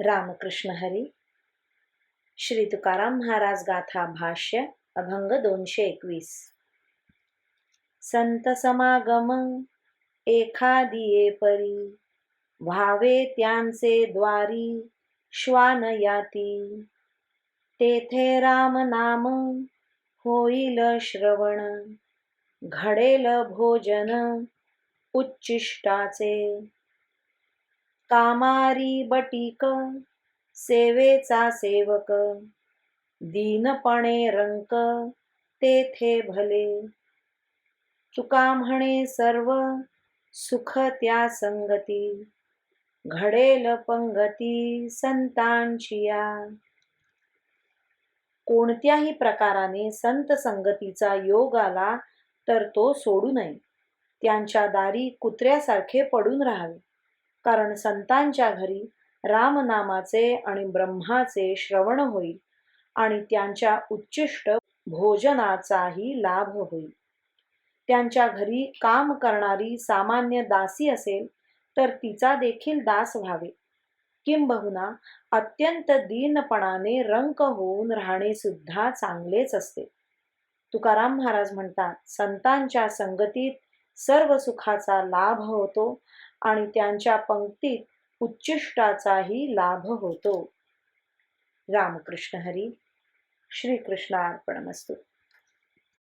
रामकृष्ण हरी. श्री तुकाराम महाराज गाथा भाष्य अभंग दोनशे एकवीस. संत समागम एखादिये परी. व्हावे त्यांचे द्वारी श्वान याती. तेथे राम नाम होईल श्रवण. घडेल भोजन उच्चिष्टाचे. कामारी बटीक सेवेचा सेवक दीनपणे रंक तेथे भले. चुका म्हणे सर्व सुख त्या संगती. घडेल पंगती संतांची या कोणत्याही प्रकाराने संत संगतीचा योग आला तर तो सोडू नये. त्यांच्या दारी कुत्र्यासारखे पडून राहावे. कारण संतांच्या घरी रामनामाचे आणि ब्रह्माचे श्रवण होईल आणि त्यांच्या उच्चिष्ट भोजनाचाही लाभ होईल त्यांच्या घरी काम करणारी सामान्य दासी असेल तर तिचा देखील दास व्हावे. किंबहुना अत्यंत दीनपणाने रंक होऊन राहणे सुद्धा चांगलेच असते. तुकाराम महाराज म्हणतात संतांच्या संगतीत सर्व सुखाचा लाभ होतो आणि त्यांच्या पंक्तीत उच्चिष्टाचाही लाभ होतो. रामकृष्ण हरी श्रीकृष्णार्पणमस्तू.